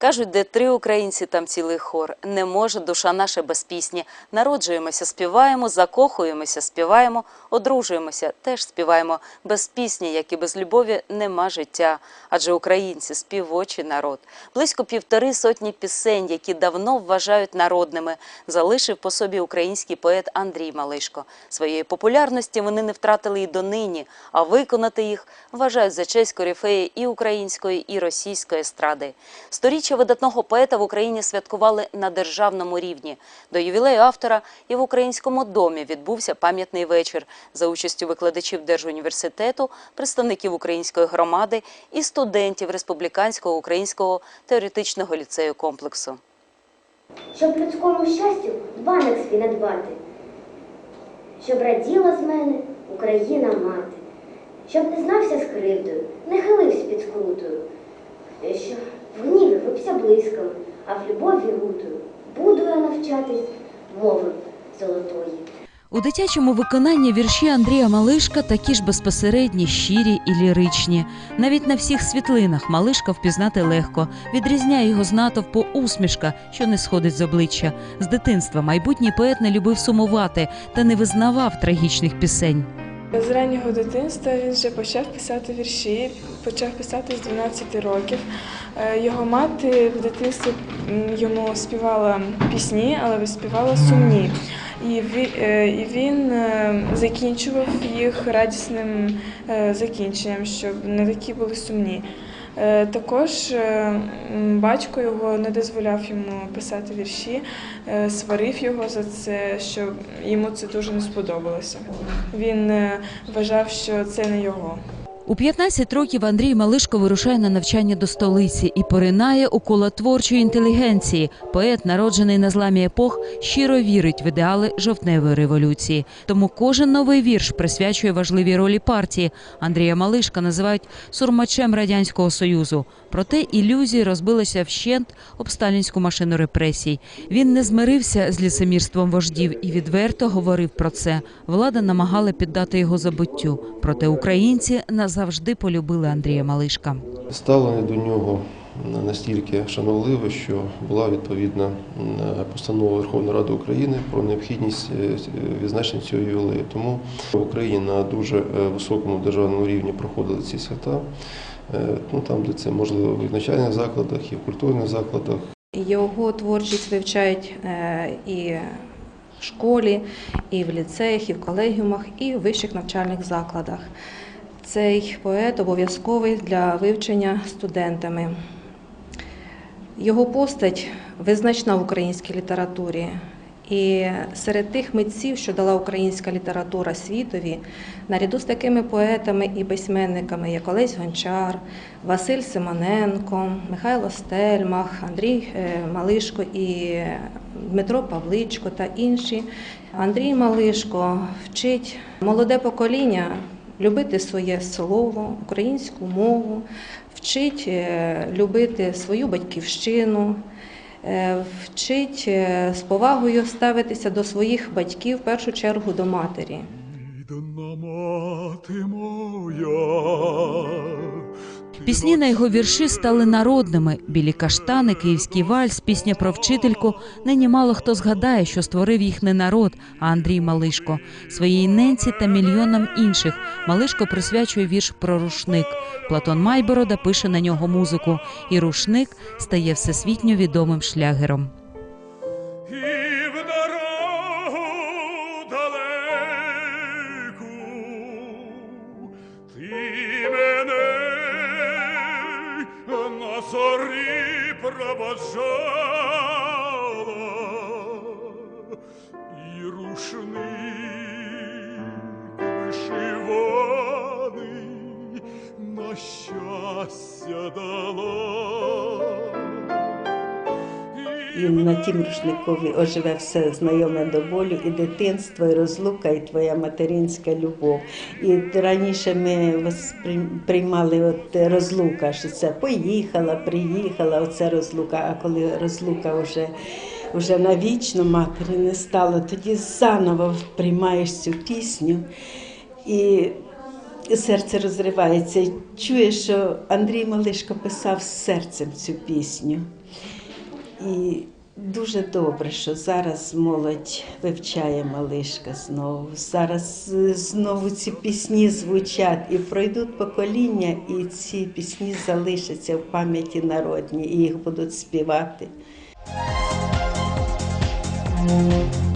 Кажуть, де три українці, там цілий хор. Не може душа наша без пісні. Народжуємося, співаємо, закохуємося, співаємо, одружуємося, теж співаємо. Без пісні, як і без любові, нема життя. Адже українці співочий народ. Близько півтори сотні пісень, які давно вважають народними, залишив по собі український поет Андрій Малишко. Своєї популярності вони не втратили і донині, а виконати їх вважають за честь корифеї і української, і російської естради. Сторіччя видатного поета в Україні святкували на державному рівні. До ювілею автора і в українському домі відбувся пам'ятний вечір за участю викладачів Держуніверситету, представників української громади і студентів Республіканського українського теоретичного ліцею комплексу. щоб людському щастю банок свій надбати, щоб раділа з мене Україна мати, щоб не знався з кривдою, не хилився під скрутою, що в випся блиском, а в любові рутою буду я навчатись мови золотої. У дитячому виконанні вірші Андрія Малишка такі ж безпосередні, щирі і ліричні. Навіть на всіх світлинах Малишка впізнати легко. Відрізняє його з натовпу усмішка, що не сходить з обличчя. З дитинства майбутній поет не любив сумувати та не визнавав трагічних пісень. З раннього дитинства він вже почав писати вірші, почав писати з 12 років. Е, Його мати в дитинстві йому співала пісні, але співала сумні. І е, він е, закінчував їх радісним закінченням, щоб не такі були сумні. Е, Також е, батько його не дозволяв йому писати вірші, е, сварив його за це, що йому це дуже не сподобалося. Він вважав, що це не його. У 15 років Андрій Малишко вирушає на навчання до столиці і поринає у коло творчої інтелігенції. Поет, народжений на зламі епох, щиро вірить в ідеали жовтневої революції. Тому кожен новий вірш присвячує важливій ролі партії. Андрія Малишка називають сурмачем радянського союзу. Проте ілюзії розбилися вщент об сталінську машину репресій. Він не змирився з лісомірством вождів і відверто говорив про це. Влада намагала піддати його забуттю. Проте українці назавжди полюбили Андрія Малишка. Ставлення до нього настільки шановливе, що була відповідна постанова Верховної Ради України про необхідність е, відзначення цього ювілею. Тому в Україні на дуже е, високому державному рівні проходили ці свята. Е, Ну, там, де це можливо в навчальних закладах, і в культурних закладах, Його творчість вивчають е, і в школі, і в ліцеях, і в колегіумах, і в вищих навчальних закладах. Цей поет обов'язковий для вивчення студентами. Його постать визначна в українській літературі. І серед тих митців, що дала українська література світові, наряду з такими поетами і письменниками, як Олесь Гончар, Василь Симоненко, Михайло Стельмах, Андрій е, Малишко і Дмитро Павличко та інші. Андрій Малишко вчить молоде покоління любити своє слово, українську мову, вчить е, любити свою батьківщину. Е, Вчить е, з повагою ставитися до своїх батьків, в першу чергу до матері. Рідна мати моя. Пісні на його вірші стали народними. Білі каштани, київський вальс, пісня про вчительку. Нині мало хто згадає, що створив їх не народ, а Андрій Малишко. Своїй ненці та мільйонам інших Малишко присвячує вірш про рушник. Платон Майборода пише на нього музику, і рушник стає всесвітньо відомим шлягером. Рушник вишиваний на щастя дала. І на тім рушникові оживе все знайоме до болю, і дитинство, і розлука, і твоя материнська любов. І раніше ми приймали от розлука, що це поїхала, приїхала, оце розлука. А коли розлука вже, вже навічно матері не стало, тоді заново приймаєш цю пісню. І серце розривається. Чує, що Андрій Малишко писав серцем цю пісню. І дуже добре, що зараз молодь вивчає Малишка знову. Зараз знову ці пісні звучать і пройдуть покоління, і ці пісні залишаться в пам'яті народній, і їх будуть співати. Thank you.